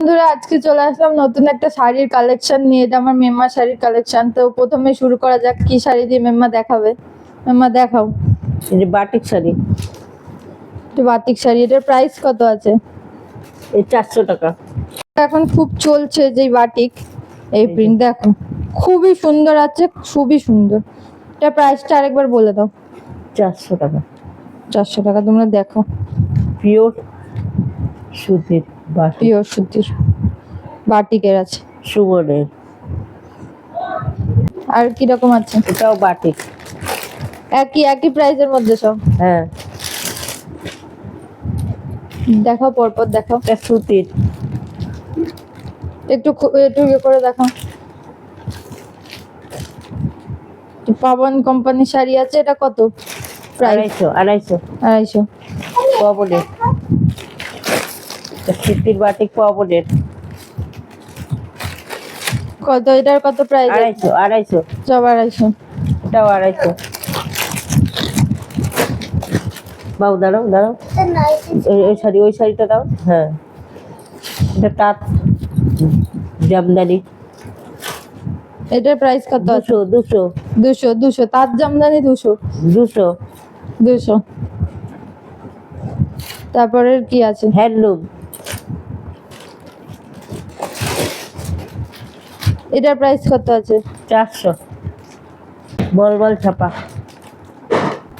বন্ধুরা আজকে চলে আসলাম নতুন একটা শাড়ির কালেকশন নিয়ে। এটা আমার মেম্মা শাড়ির কালেকশন তো প্রথমে শুরু করা যাক কি শাড়ি দিয়ে মেম্মা দেখাবে? মেম্মা দেখাও। যে বাটিক শাড়ি। একটু বাতিক শাড়ি। এটার প্রাইস কত আছে? এই চারশো টাকা। এখন খুব চলছে যে বাটিক। এই প্রিন্ট দেখো। খুবই সুন্দর আছে খুবই সুন্দর। এটা প্রাইসটা আরেকবার বলে দাও। চারশো টাকা। চারশো টাকা তোমরা দেখো। পিওর সুতির বাটিক পিওর সুতির বাটিকের আছে? সুমনের। আর কীরকম আছে? এটাও বাটিক একই একই প্রাইসের মধ্যে সব? হ্যাঁ। দেখাও পরপর দেখাও। এটা সুতির একটু একটু ইয়ে করে দেখাও। পাবন কোম্পানির শাড়ি আছে এটা কত? প্রাইস আড়াইশো আড়াইশো। আড়াইশো। পবনের। এটা সুতির বাটিক পবনের কত? এটার কত প্রাইস আড়াইশো আড়াইশো। সব আড়াইশো। এটাও আড়াইশো। বাবু দাঁড়াও দাঁড়াও। ওই- শাড়ি ওই শাড়িটা দাও। হ্যাঁ। এটা তাঁত জামদানি। এটার প্রাইস কত দুশো দুশো। দুশো দুশো। তার জামদানি দুশো। দুশো। দুশো। তারপরে কি আছে? হ্যান্ডলুম। এটার প্রাইস কত আছে? চারশো। বল বল ছাপা।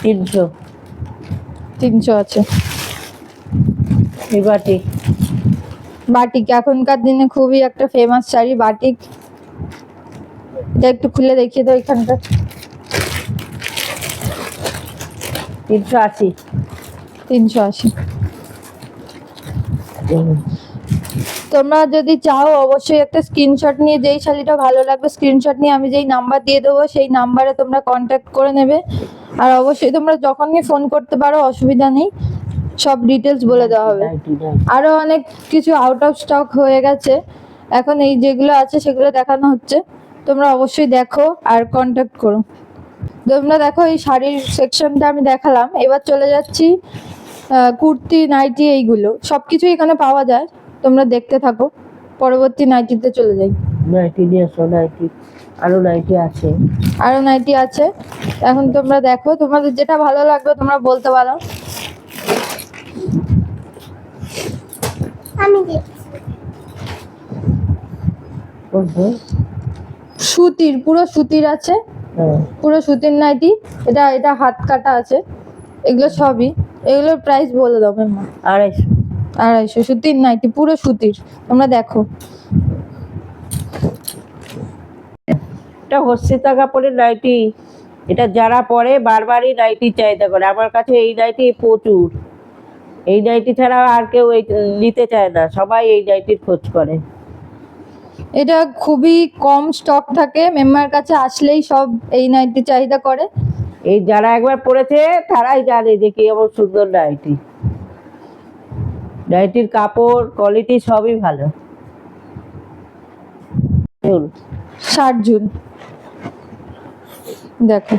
তিনশো। তিনশো আছে। এই বাটি। বাটিক এখনকার দিনে খুবই একটা ফেমাস শাড়ি বাটিক। এটা একটু খুলে দেখিয়ে দাও এখানটা। তিনশো আশি। তিনশো আশি। তোমরা যদি চাও অবশ্যই একটা স্ক্রিনশট নিয়ে যেই শাড়িটা ভালো লাগবে স্ক্রিনশট নিয়ে আমি যেই নাম্বার দিয়ে দেবো সেই নাম্বারে তোমরা কন্ট্যাক্ট করে নেবে। আর অবশ্যই তোমরা যখনই ফোন করতে পারো অসুবিধা নেই। সব ডিটেলস বলে দেওয়া হবে। নাইটি। অনেক কিছু আউট অফ স্টক হয়ে গেছে। এখন এই যেগুলো আছে সেগুলো দেখানো হচ্ছে। তোমরা অবশ্যই দেখো আর কন্ট্যাক্ট করো। তোমরা দেখো এই শাড়ির সেকশনটা আমি দেখালাম। এবার চলে যাচ্ছি কুর্তি নাইটি এইগুলো। সব কিছু এখানে পাওয়া যায়। তোমরা দেখতে থাকো। পরবর্তী নাইটিতে চলে যাই। নাইটি নিয়ে আসো নাইটি আরও নাইটি আছে। আরও নাইটি আছে। এখন তোমরা দেখো তোমাদের যেটা ভালো লাগবে তোমরা বলতে পারো। বলব? সুতির পুরো সুতির আছে। হ্যাঁ। পুরো সুতির নাইটি এটা এটা হাত কাটা আছে। এগুলো সবই। এগুলোর প্রাইস বলে দাও মেম্মা আড়াইশো। আড়াইশো সুতির? নাইটি পুরো সুতির। তোমরা দেখো। এটা হস্তিতা কাপড়ের নাইটি। এটা যারা পরে বারবারই নাইটি চাহিদা করে। আমার কাছে এই নাইটি প্রচুর। এই নাইটি ছাড়া আর কেউ এই নিতে চায় না। সবাই এই নাইটির খোঁজ করে। এটা খুবই কম স্টক থাকে। মেম্বার কাছে আসলেই সব এই নাইটি চাহিদা করে। এই যারা একবার পরেছে তারাই জানে যে কি এমন সুন্দর নাইটি। নাইটির কাপড় কোয়ালিটি সবই ভালো। ষাট জুন। দেখো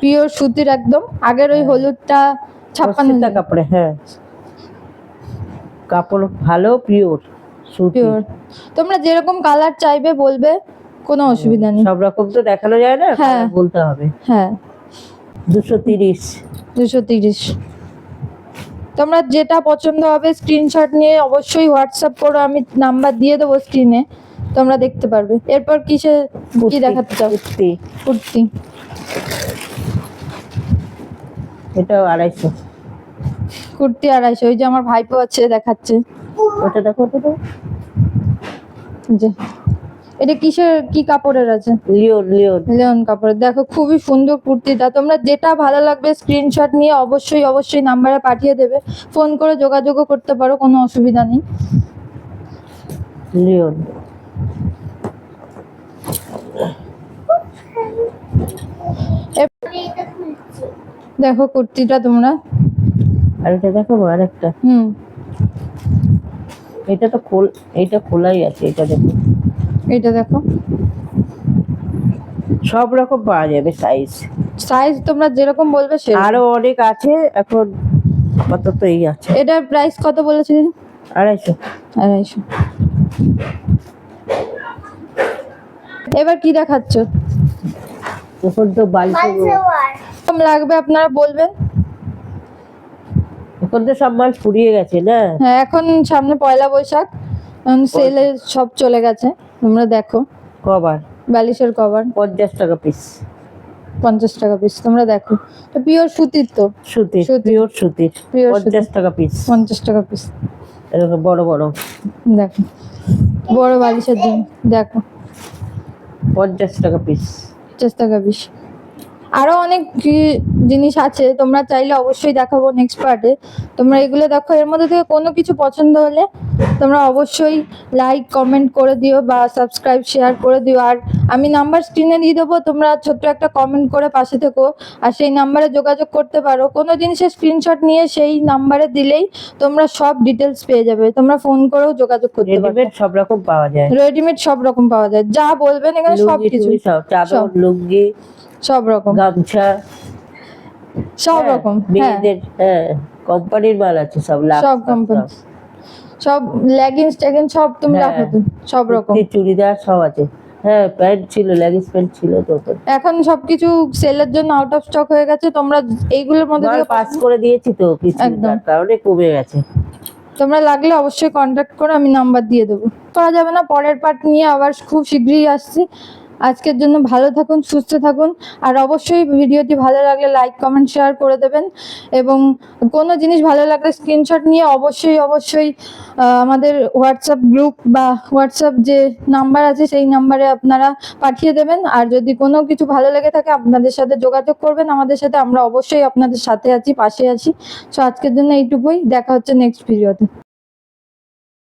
পিওর সুতির একদম। আগের ওই হলুদটা ছাপ্পান্ন হস্তিতা কাপড়ে হ্যাঁ। কাপড় ভালো পিওর সুতি। পিওর তোমরা যেরকম কালার চাইবে বলবে কোনো অসুবিধা নেই। সব রকম তো দেখানো যায় না হ্যাঁ। বলতে হবে। হ্যাঁ। দুশো তিরিশ। দুশো তিরিশ। তোমরা যেটা পছন্দ হবে স্ক্রিনশট নিয়ে অবশ্যই হোয়াটসঅ্যাপ করো আমি নাম্বার দিয়ে দেবো স্ক্রিনে তোমরা দেখতে পারবে। এরপর কিসে কি দেখাতে চাও? কুর্তি। কুর্তি। এটাও আড়াইশো। কুর্তি আড়াইশো ওই যে আমার ভাইপো আছে দেখাচ্ছে। ওটা দেখো ওটা যে এটা কিসের কি কাপড়ের আছে? Leone Leone. লিওন কাপড়ের। দেখো খুবই সুন্দর কুর্তিটা তোমরা যেটা ভালো লাগবে স্ক্রিনশট নিয়ে অবশ্যই অবশ্যই নাম্বারে পাঠিয়ে দেবে। ফোন করে যোগাযোগও করতে পারো কোনো অসুবিধা নেই। লিওন। দেখো কুর্তিটা তোমরা। আর এটা দেখো আর একটা হুম। এটা তো খোল এটা খোলাই আছে এটা দেখো। এটা দেখো। সব রকম পাওয়া যাবে সাইজ সাইজ তোমরা যেরকম বলবে সেরকম। আরও অনেক আছে এখন আপাতত এই আছে। এটার প্রাইস কত বলেছিলেন আড়াইশো। আড়াইশো। এবার কি দেখাচ্ছ? এখন তো বালিশের কম লাগবে আপনারা বলবেন? এখন তো সব মাল ফুরিয়ে গেছে না? হ্যাঁ এখন সামনে পয়লা বৈশাখ। সেলে সব চলে গেছে। তোমরা দেখো। কভার। বালিশের কভার। পঞ্চাশ টাকা পিস পঞ্চাশ টাকা পিস তোমরা দেখো। তো পিওর সুতির তো। সুতির। পিওর সুতির। Pure পঞ্চাশ টাকা পিস পঞ্চাশ টাকা পিস এরকম বড় বড়। দেখো। বড় বালিশের জন্য। দেখো। পঞ্চাশ টাকা পিস পঞ্চাশ টাকা পিস আরও অনেক জিনিস আছে। তোমরা চাইলে অবশ্যই দেখাবো নেক্সট পার্টে তোমরা এগুলো দেখো। এর মধ্যে থেকে কোনো কিছু পছন্দ হলে তোমরা অবশ্যই লাইক কমেন্ট করে দিও বা সাবস্ক্রাইব শেয়ার করে দিও। আর আমি নাম্বার স্ক্রিনে দিয়ে দেবো তোমরা ছোট্ট একটা কমেন্ট করে পাশে থেকো আর সেই নাম্বারে যোগাযোগ করতে পারো। কোনো জিনিসের স্ক্রিনশট নিয়ে সেই নাম্বারে দিলেই তোমরা সব ডিটেলস পেয়ে যাবে। তোমরা ফোন করেও যোগাযোগ করতে পারবে রেডিমেড সব রকম পাওয়া যায়। রেডিমেড সব রকম পাওয়া যায়। যা বলবেন এখানে সব কিছু। সব চাদর লুঙ্গি সব রকম। গামছা। সব হ্যাঁ, রকম হ্যাঁ। মেয়েদের হ্যাঁ কোম্পানির মাল আছে সব লাখ সব company। সব লেগিংস টেগিংস সব তুমি হ্যাঁ। রাখো তো, সব রকম চুড়িদার সব আছে হ্যাঁ প্যান্ট ছিল লেগিংস প্যান্ট ছিল তো। এখন সবকিছু সেলের জন্য আউট অফ স্টক হয়ে গেছে তোমরা এইগুলোর মধ্যে থেকে পাস করে দিয়েছি তো কিছু। কারণে কমে গেছে তোমরা লাগলে অবশ্যই কন্ট্যাক্ট করো আমি নাম্বার দিয়ে দেবো করা যাবে না পরের পার্ট নিয়ে আবার খুব শীঘ্রই আসছি আজকের জন্য ভালো থাকুন, সুস্থ থাকুন, আর অবশ্যই ভিডিওটি ভালো লাগলে লাইক কমেন্ট শেয়ার করে দেবেন। এবং কোনো জিনিস ভালো লাগলে স্ক্রিনশট নিয়ে অবশ্যই অবশ্যই আমাদের হোয়াটসঅ্যাপ গ্রুপ বা হোয়াটসঅ্যাপ যে নাম্বার আছে, সেই নাম্বারে আপনারা পাঠিয়ে দেবেন। আর যদি কোনো কিছু ভালো লেগে থাকে, আপনাদের সাথে যোগাযোগ করবেন। আমাদের সাথে আমরা অবশ্যই আপনাদের সাথে আছি, পাশে আছি। সো আজকের জন্য এইটুকুই। দেখা হচ্ছে নেক্সট ভিডিওতে